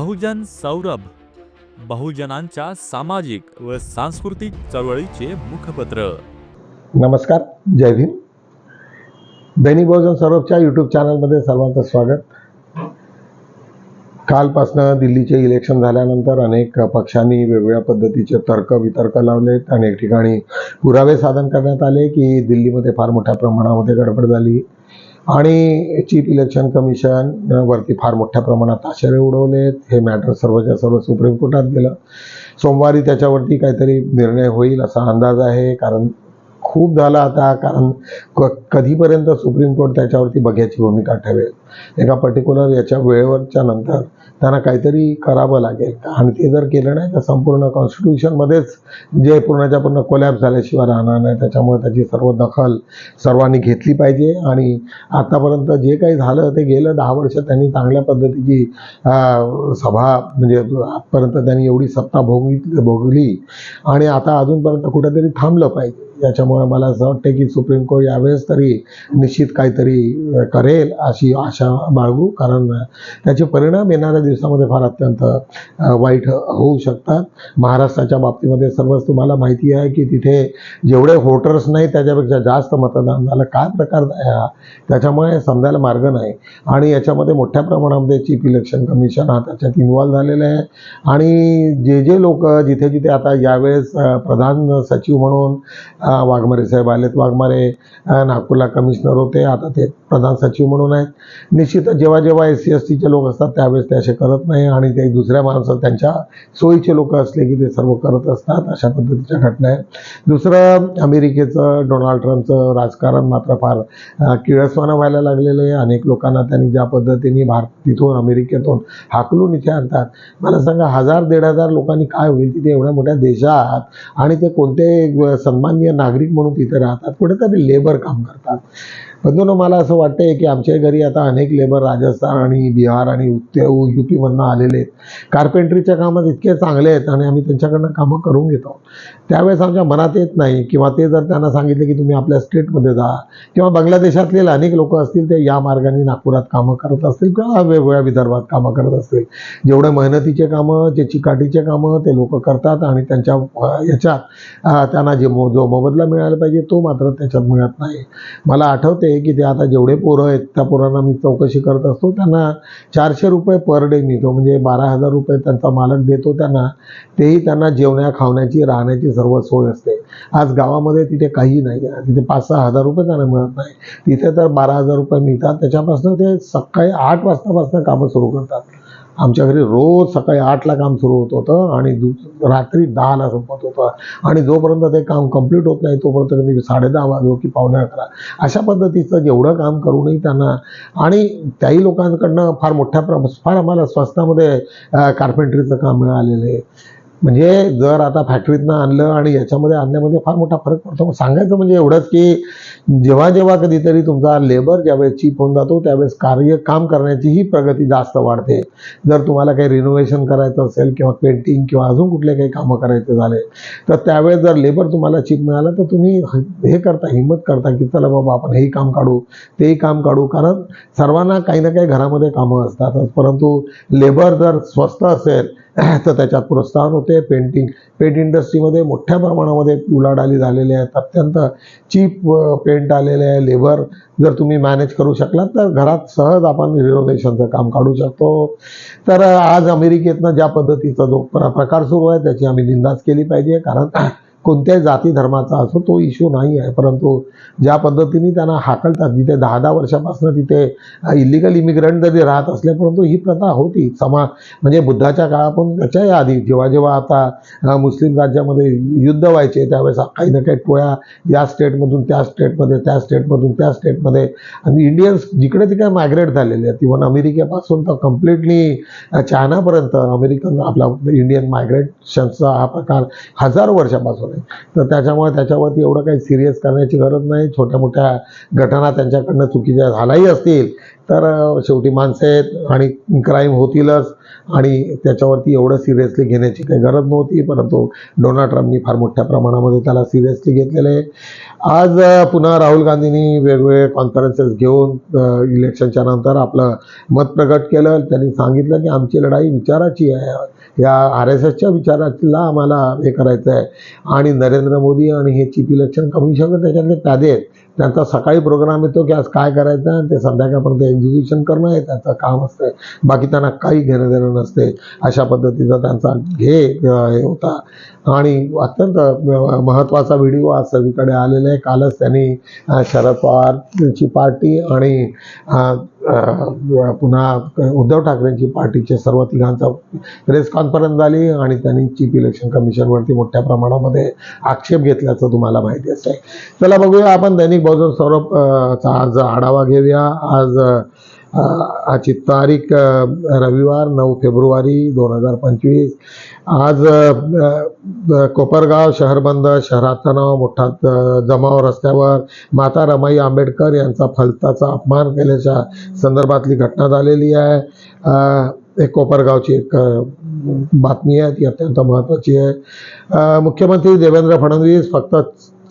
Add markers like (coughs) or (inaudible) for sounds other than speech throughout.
बहुजन सौरभ बहुजनांच्या सामाजिक व सांस्कृतिक चळवळीचे मुखपत्र. नमस्कार जय भीम. दैनिक बहुजन सौरभच्या यूट्यूब चॅनलमध्ये सर्वांचं स्वागत. कालपासनं दिल्लीचे इलेक्शन झाल्यानंतर अनेक पक्षांनी वेगवेगळ्या पद्धतीचे तर्क वितर्क लावलेत. अनेक ठिकाणी पुरावे साधन करण्यात आले की दिल्लीमध्ये फार मोठ्या प्रमाणामध्ये गडबड झाली. आणि चीफ इलेक्शन कमिशन वरती फार मोठ्या प्रमाणात ताशेरे उडवलेत. हे मॅटर सर्वच्या सर्व सुप्रीम कोर्टात गेलं. सोमवारी त्याच्यावरती काहीतरी निर्णय होईल असा अंदाज आहे कारण खूप झालं आता कारण क कधीपर्यंत सुप्रीम कोर्ट त्याच्यावरती बघ्याची भूमिका ठेवेल? एका पर्टिक्युलर याच्या वेळेवरच्या नंतर त्यांना काहीतरी करावं लागेल आणि ते जर केलं नाही तर संपूर्ण कॉन्स्टिट्यूशनमध्येच जे पूर्णच्या पूर्ण कोलॅप्स झाल्याशिवाय राहणार नाही. त्याच्यामुळे त्याची सर्व दखल सर्वांनी घेतली पाहिजे. आणि आतापर्यंत जे काही झालं ते गेलं दहा वर्ष त्यांनी चांगल्या पद्धतीची सभा म्हणजे आजपर्यंत त्यांनी एवढी सत्ता भोगली भोगली. आणि आता अजूनपर्यंत कुठेतरी थांबलं पाहिजे. याच्यामुळे मला असं वाटतं की सुप्रीम कोर्ट यावेळेस तरी निश्चित काहीतरी करेल अशी आशा बाळगू. कारण त्याचे परिणाम येणाऱ्या दिवसामध्ये फार अत्यंत वाईट होऊ शकतात. महाराष्ट्राच्या बाबतीमध्ये सर्वच तुम्हाला माहिती आहे की तिथे जेवढे व्होटर्स नाही त्याच्यापेक्षा जास्त मतदान झालं काय प्रकार हा त्याच्यामुळे समजायला मार्ग नाही. आणि याच्यामध्ये मोठ्या प्रमाणामध्ये चीफ इलेक्शन कमिशन हा त्याच्यात इन्व्हॉल्व झालेलं आहे. आणि जे जे लोक जिथे जिथे आता यावेळेस प्रधान सचिव म्हणून वाघमारे साहेब आलेत. वाघमारे नागपूरला कमिशनर होते. आता ते प्रधान सचिव म्हणून आहेत. निश्चित जेव्हा जेव्हा एस सी एस टीचे लोक असतात त्यावेळेस ते असे करत नाही आणि ते दुसऱ्या माणसं त्यांच्या सोयीचे लोक असले की ते सर्व करत असतात अशा पद्धतीच्या घटना आहेत. दुसरं अमेरिकेचं डोनाल्ड ट्रम्पचं राजकारण मात्र फार किळसवानं व्हायला लागलेलं आहे. अनेक लोकांना त्यांनी ज्या पद्धतीने भारत तिथून अमेरिकेतून हाकलून इथे आणतात. मला सांगा हजार दीड हजार लोकांनी काय होईल तिथे एवढ्या मोठ्या देशात आणि ते कोणते सन्माननीय नागरिक म्हणून तिथे राहतात. कुठेतरी लेबर काम करतात. बंधून मला असं वाटतंय की आमच्या घरी आता अनेक लेबर राजस्थान आणि बिहार आणि उत्तर यू पीमधनं आलेले आहेत. कार्पेंट्रीच्या कामात इतके चांगले आहेत आणि आम्ही त्यांच्याकडनं कामं करून घेतो त्यावेळेस आमच्या मनात येत नाही किंवा ते जर त्यांना सांगितले की तुम्ही आपल्या स्टेटमध्ये जा किंवा बांगलादेशातले अनेक लोक असतील ते या मार्गाने नागपुरात कामं करत असतील किंवा वेगवेगळ्या विदर्भात कामं करत असतील. जेवढे मेहनतीचे कामं जे चिकाटीचे कामं ते लोक करतात आणि त्यांच्या याच्यात त्यांना जे मो जो मोबदला मिळायला पाहिजे तो मात्र त्याच्यात मिळत नाही. मला आठवते की ते आता जेवढे पोरं आहेत त्या पोरांना मी चौकशी करत असतो. त्यांना चारशे रुपये पर डे मिळतो. म्हणजे बारा हजार रुपये त्यांचा मालक देतो त्यांना. तेही त्यांना जेवण्या खावण्याची राहण्याची सर्व सोय असते. आज गावामध्ये तिथे काही नाही. आहे तिथे पाच सहा हजार रुपये त्यांना मिळत नाही. तिथे तर बारा हजार रुपये मिळतात. त्याच्यापासून ते सकाळी आठ वाजतापासून कामं सुरू करतात. आमच्या घरी रोज सकाळी आठला काम सुरू होत होतं आणि रात्री दहाला संपत होतं. आणि जोपर्यंत ते काम कंप्लीट होत नाही तोपर्यंत मी साडेदहा वाजो की पावणे अकरा. अशा पद्धतीचं जेवढं काम करूनही त्यांना. आणि त्याही लोकांकडनं फार मोठ्या प्र फार आम्हाला स्वस्तामध्ये कार्पेंटरीचं काम मिळालेलं आहे. म्हणजे जर आता फॅक्टरीतनं आणलं आणि याच्यामध्ये आणण्यामध्ये फार मोठा फरक पडतो मग सांगायचं म्हणजे एवढंच की जेव्हा जेव्हा कधीतरी तुमचा लेबर ज्यावेळेस चीप होऊन जातो त्यावेळेस कार्य काम करण्याचीही प्रगती जास्त वाढते. जर तुम्हाला काही रिनोव्हेशन करायचं असेल किंवा पेंटिंग किंवा अजून कुठले काही कामं करायचे झाले तर त्यावेळेस जर लेबर तुम्हाला चीप मिळालं तर तुम्ही हे करता हिंमत करता की चला बाबा आपण हेही काम काढू तेही काम काढू. कारण सर्वांना काही ना काही घरामध्ये कामं असतातच. परंतु लेबर जर स्वस्त असेल (coughs) तर त्याच्यात प्रोत्साहन होते. पेंटिंग पेंट इंडस्ट्रीमध्ये मोठ्या प्रमाणामध्ये उलाढाली झालेली आहेत. अत्यंत चीप पेंट आलेले आहे. लेबर जर तुम्ही मॅनेज करू शकलात तर घरात सहज आपण रिनोव्हेशनचं काम काढू शकतो. तर आज अमेरिकेतनं ज्या पद्धतीचा जो प्र प्रकार सुरू आहे त्याची आम्ही निंदाच केली पाहिजे. कारण कोणत्याही जाती धर्माचा असो तो इश्यू नाही आहे. परंतु ज्या पद्धतीने त्यांना हाकलतात जिथे दहा दहा वर्षापासून तिथे इलिगल इमिग्रंट जरी राहत असले परंतु ही प्रथा होती. समा म्हणजे बुद्धाच्या काळापासून त्याच्याही आधी जेव्हा जेव्हा आता मुस्लिम राज्यामध्ये युद्ध व्हायचे त्यावेळेस काही ना काही टोळ्या या स्टेटमधून त्या स्टेटमध्ये त्या स्टेटमधून त्या स्टेटमध्ये आणि इंडियन्स जिकडे तिकडे मायग्रेट झालेले आहेत. इव्हन अमेरिकेपासून तर कम्प्लिटली चायनापर्यंत अमेरिकन आपला इंडियन मायग्रेशनचा हा प्रकार हजारो वर्षापासून होते तर त्याच्यामुळे त्याच्यावरती एवढं काही सिरियस करण्याची गरज नाही. छोट्या मोठ्या घटना त्यांच्याकडनं चुकीच्या झाल्याही असतील तर शेवटी माणसं आहेत आणि क्राईम होतीलच आणि त्याच्यावरती एवढं सिरियसली घेण्याची काही गरज नव्हती. परंतु डोनाल्ड ट्रम्पनी फार मोठ्या प्रमाणामध्ये त्याला सिरियसली घेतलेलं आहे. आज पुन्हा राहुल गांधींनी वेगवेगळे कॉन्फरन्सेस घेऊन इलेक्शनच्या नंतर आपलं मत प्रकट केलं. त्यांनी सांगितलं की आमची लढाई विचाराची आहे. या आर एस एसच्या विचाराला आम्हाला हे करायचं आहे आणि नरेंद्र मोदी आणि हे चीफ इलेक्शन कमिशन त्याच्यातले प्यादे आहेत. त्यांचा सकाळी प्रोग्राम येतो की आज काय करायचं? आणि ते संध्याकाळपर्यंत एक्झिक्युशन करणं हे त्यांचं काम असतं. बाकी त्यांना काही घेणं देणं नसते. अशा पद्धतीचा त्यांचा घे हे होता. आणि अत्यंत महत्त्वाचा व्हिडिओ आज सगळीकडे आलेला आहे. कालच त्यांनी शरद पवारची पार्टी आणि पुन्हा उद्धव ठाकरेंची पार्टीचे सर्व तिघांचा प्रेस कॉन्फरन्स झाली आणि त्यांनी चीफ इलेक्शन कमिशनवरती मोठ्या प्रमाणामध्ये आक्षेप घेतल्याचं तुम्हाला माहिती असेल चला बघूया आपण दैनिक बहुजन सौरभ चा आज आढावा घेऊया. आज आजची तारीख रविवार नऊ फेब्रुवारी दोन हजार पंचवीस. आज कोपरगाव शहर बंद शहरात तणाव मोठा जमाव रस्त्यावर. माता रमाई आंबेडकर यांचा फलताचा अपमान केल्याच्या संदर्भातली घटना झालेली आहे. एक कोपरगावची एक बातमी आहे ती अत्यंत महत्त्वाची आहे. मुख्यमंत्री देवेंद्र फडणवीस फक्त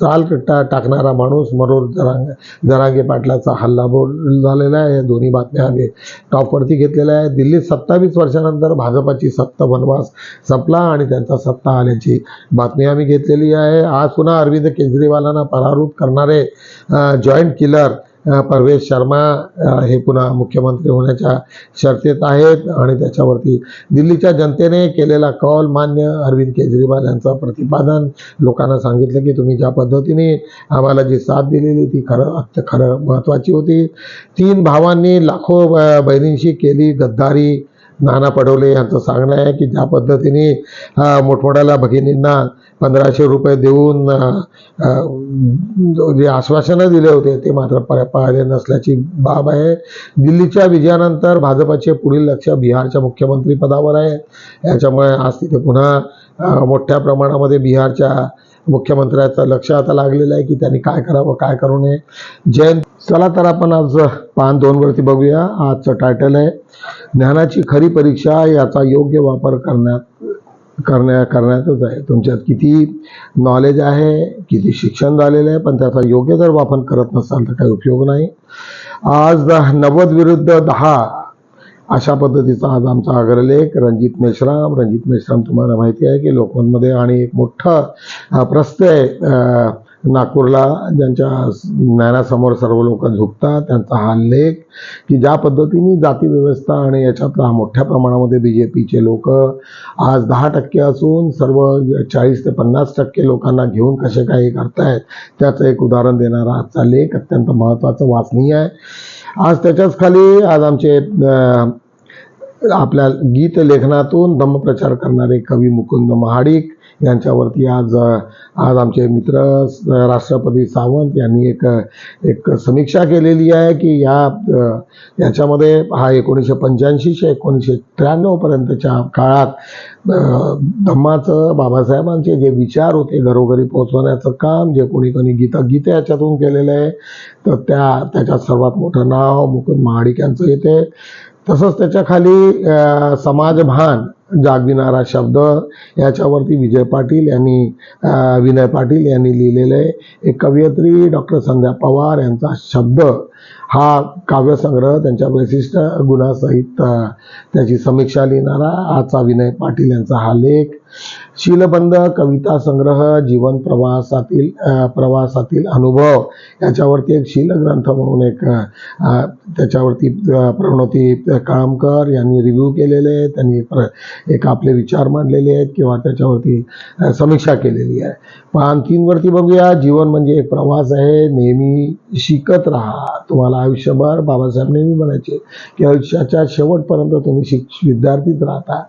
चाल कट्टा टाकणारा माणूस मरोर जरांगे जरांगे पाटलाचा हल्लाबोल झालेला आहे. या दोन्ही बातम्या आम्ही टॉपवरती घेतलेल्या आहे दिल्लीत सत्तावीस वर्षानंतर भाजपाची सत्ता वनवास संपला आणि त्यांचा सत्ता आल्याची बातमी आम्ही घेतलेली आहे. आज पुन्हा अरविंद केजरीवालांना पराभूत करणारे जॉईंट किलर परवेश शर्मा हे पुन्हा मुख्यमंत्री होण्याच्या शर्तेत आहेत आणि त्याच्यावरती दिल्लीच्या जनतेने केलेला कॉल मान्य अरविंद केजरीवाल यांचं प्रतिपादन. लोकांना सांगितलं की तुम्ही ज्या पद्धतीने आम्हाला जी साथ दिलेली ती खरं अत्य खरं महत्त्वाची होती. तीन भावांनी लाखो बहिणींशी केली गद्दारी. नाना पडोले यांचं सांगणं आहे की ज्या पद्धतीने मोठमोठ्याला भगिनींना पंधराशे रुपये देऊन जे आश्वासनं दिले होते ते मात्र प पाळले नसल्याची बाब आहे. दिल्लीच्या विजयानंतर भाजपचे पुढील लक्ष बिहारच्या मुख्यमंत्री पदावर आहे. याच्यामुळे आज तिथे पुन्हा मोठ्या प्रमाणामध्ये बिहारच्या मुख्यमंत्र्याचं लक्ष आता लागलेलं आहे की त्यांनी काय करावं काय करू नये. जयंत चला तर आपण आज पान दोनवरती बघूया. आजचं टायटल आहे ज्ञानाची खरी परीक्षा याचा योग्य वापर करण्यात करण्या करण्यातच आहे. तुमच्यात किती नॉलेज आहे किती शिक्षण झालेलं आहे पण त्याचा योग्य जर वापर करत नसाल तर काही उपयोग नाही. आज नव्वद विरुद्ध दहा अशा पद्धतीचा आज आमचा अग्रलेख. रणजित मेश्राम. रणजित मेश्राम तुम्हाला माहिती आहे की लोकमतमध्ये आणि एक मोठं अ, प्रस्थ आहे नागपूरला. ज्यांच्या ज्ञानासमोर सर्व लोक झुकतात. त्यांचा हा लेख की ज्या पद्धतीने जाती व्यवस्था आणि याच्यातला मोठ्या प्रमाणामध्ये बी जे पीचे लोक आज दहा टक्के असून सर्व चाळीस ते पन्नास टक्के लोकांना घेऊन कसे काही करतायत त्याचं एक उदाहरण देणारा आजचा लेख अत्यंत महत्त्वाचं वाचनीय आहे. आज त्याच्याच खाली आज आमचे आपल्या गीत लेखनातून धम्मप्रचार करणारे कवी मुकुंद महाडिक यांच्यावरती आज आज आमचे मित्र राष्ट्रपती सावंत यांनी एक एक समीक्षा केलेली आहे की या याच्यामध्ये हा एकोणीसशे पंच्याऐंशीशे एकोणीसशे त्र्याण्णवपर्यंतच्या काळात धम्माचं बाबासाहेबांचे जे विचार होते घरोघरी पोहोचवण्याचं काम जे कोणी कोणी गीता गीते याच्यातून केलेलं आहे तर त्या त्याच्यात सर्वात मोठं नाव मुकुंद महाडिक यांचं येते. तसंच त्याच्याखाली समाजभान जागविणारा शब्द. याच्यावरती विजय पाटील यांनी विनय पाटील यांनी लिहिलेलं आहे एक कवयित्री डॉक्टर संध्या पवार यांचा शब्द. हा काव्यसंग्रह त्यांच्या वैशिष्ट्य गुणासहित त्याची समीक्षा लिहिणारा आजचा विनय पाटील यांचा हा लेख. शीलबंद कविता संग्रह जीवन प्रवासातील प्रवासातील अनुभव. याच्यावरती एक शीलग्रंथ म्हणून एक त्याच्यावरती प्रणोती काळमकर यांनी रिव्ह्यू केलेले आहे त्यांनी प्र एक आपले विचार मांडलेले आहेत किंवा त्याच्यावरती समीक्षा केलेली आहे. पण आणखीनवरती बघूया जीवन म्हणजे एक प्रवास आहे. नेहमी शिकत राहा. तुम्हाला आयुष्यभर बाबासाहेब नेहमी म्हणायचे की आयुष्याच्या शेवटपर्यंत तुम्ही शिक विद्यार्थीच राहता.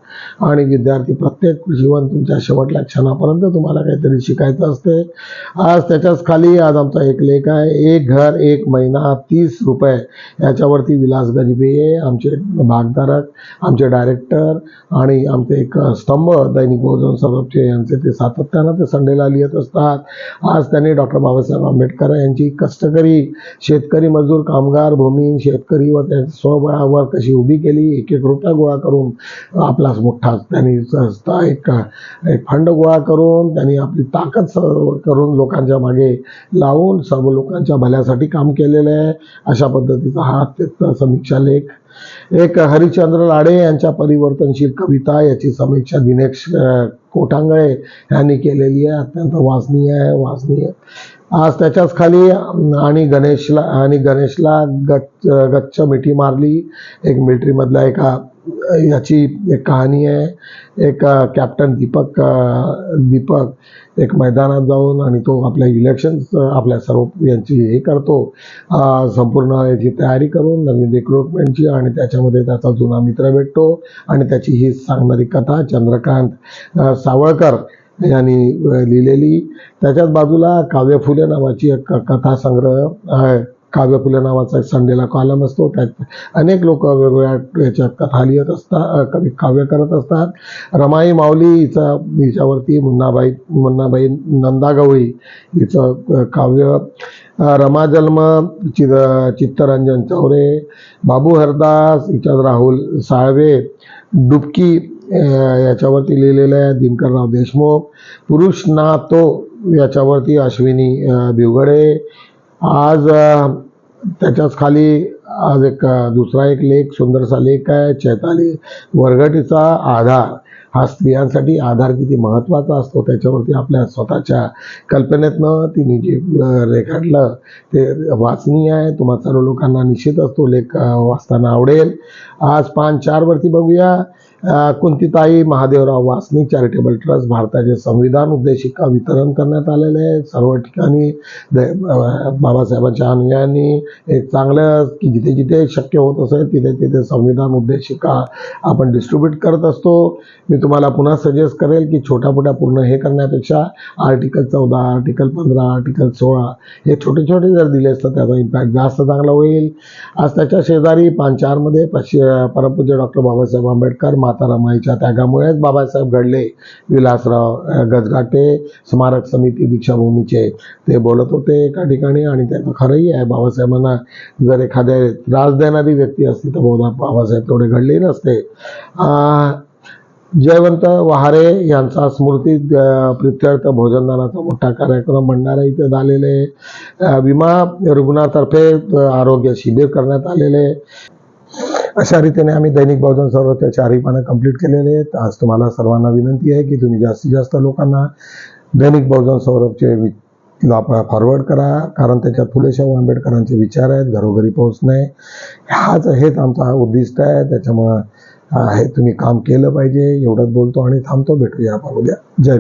आणि विद्यार्थी प्रत्येक जीवन तुमच्या शेवटल्या क्षणापर्यंत तुम्हाला काहीतरी शिकायचं असते आज त्याच्याच खाली आज आमचा एक लेख आहे एक घर एक महिना तीस रुपये. याच्यावरती विलास गजबे आमचे भागधारक आमचे डायरेक्टर आणि आमचे एक स्तंभ दैनिक बहुजन सौरभचे यांचे ते सातत्यानं ते संडेला लिहित असतात. आज त्यांनी डॉक्टर बाबासाहेब आंबेडकर यांची कष्टकरी शेतकरी मजदूर कामगार भूमी शेतकरी व त्या स्वबळावर कशी उभी केली एक एक रुपया गोळा करून आपला मोठा त्यांनी एक एक फंड गोळा करून त्यांनी आपली ताकद करून लोकांच्या मागे लावून सर्व लोकांच्या भल्यासाठी काम केलेलं आहे. अशा पद्धतीचा हा अत्यंत समीक्षा लेख. एक हरिश्चंद्र लाडे यांच्या परिवर्तनशील कविता याची समीक्षा दिनेश कोटांगळे यांनी केलेली आहे. अत्यंत वाचनीय आहे वाचनीय आज त्याच्याच खाली आणि गणेशला आणि गणेशला गच्च गच्च मिठी मारली. एक मिलिटरीमधल्या एका याची एक कहाणी आहे. एक कॅप्टन दीपक दीपक एक मैदानात जाऊन आणि तो आपल्या इलेक्शन आपल्या सर्व यांची हे करतो. संपूर्ण याची तयारी करून नवीन रिक्रुटमेंटची आणि त्याच्यामध्ये त्याचा जुना मित्र भेटतो आणि त्याची ही सांगणारी कथा चंद्रकांत सावळकर यांनी लिहिलेली. त्याच्याच बाजूला काव्य फुले नावाची एक कथा संग्रह आहे. काव्य फुले नावाचा एक संडेला कॉलम असतो. त्यात अनेक लोक वेगवेगळ्या याच्या कथा लिहित असतात कवी काव्य करत असतात. रमाई माऊली हिचा हिच्यावरती मुन्नाबाई मुन्नाबाई नंदा गवळी हिचं काव्य. रमा जन्म चित चित्तरंजन चौरे बाबू हरदास हिच्यात राहुल साळवे डुबकी याच्यावरती लिहिलेलं आहे दिनकरराव देशमुख. पुरुष ना तो याच्यावरती अश्विनी अ, भिवगडे आज त्याच्याच खाली आज एक दुसरा एक लेख सुंदरसा लेख आहे चैताली वरगटीचा आधार. हा स्त्रियांसाठी आधार किती महत्त्वाचा असतो त्याच्यावरती आपल्या स्वतःच्या कल्पनेतनं तिने जे रेखाटलं ते वाचनीय आहे. तुम्हा सर्व लोकांना निश्चितच तो लेख वाचताना आवडेल. आज पान चारवरती बघूया. कुंतीताई महादेवराव वासनी चॅरिटेबल ट्रस्ट भारताचे संविधान उद्देशिका वितरण करण्यात आलेले आहे सर्व ठिकाणी बाबासाहेबांच्या अनुयायांनी एक चांगलं की जिथे जिथे शक्य होत असेल तिथे तिथे संविधान उद्देशिका आपण डिस्ट्रीब्यूट करत असतो. मी तुम्हाला पुन्हा सजेस्ट करेल की छोट्या मोठ्या पूर्ण हे करण्यापेक्षा आर्टिकल चौदा आर्टिकल पंधरा आर्टिकल सोळा हे छोटे छोटे जर दिले असतं त्याचा इम्पॅक्ट जास्त चांगला होईल. आज त्याच्या शेजारी पांचारमध्ये पश्चि परमपूज्य डॉक्टर बाबासाहेब आंबेडकर माता रमाईच्या त्यागामुळेच बाबासाहेब घडले. विलासराव गजगाटे गजघाटे स्मारक समिती दीक्षाभूमीचे ते बोलत होते एका ठिकाणी आणि त्याचं खरंही आहे. बाबासाहेबांना जर एखाद्या त्रास देणारी व्यक्ती असती तर बहुधा बाबासाहेब तेवढे घडले नसते. जयवंत वहारे यांचा स्मृती प्रित्यर्थ भोजनदानाचा मोठा कार्यक्रम भंडारा इथे झालेले विमा रुग्णातर्फे आरोग्य शिबिर करण्यात आलेले आहे. अशा रीतीने आम्ही दैनिक बहुजन सर्वच्या चारही पानं कंप्लीट केलेले आहेत. आज तुम्हाला सर्वांना विनंती आहे की तुम्ही जास्तीत जास्त लोकांना दैनिक बहुजन सौरभचे फॉरवर्ड करा कारण त्याच्यात फुले शाहू आंबेडकरांचे विचार आहेत घरोघरी पोहोचणे. हाच हेच आमचा उद्दिष्ट आहे. त्याच्यामुळं हे तुम्ही काम केलं पाहिजे. एवढंच बोलतो आणि थांबतो. भेटूया आपण उद्या. जय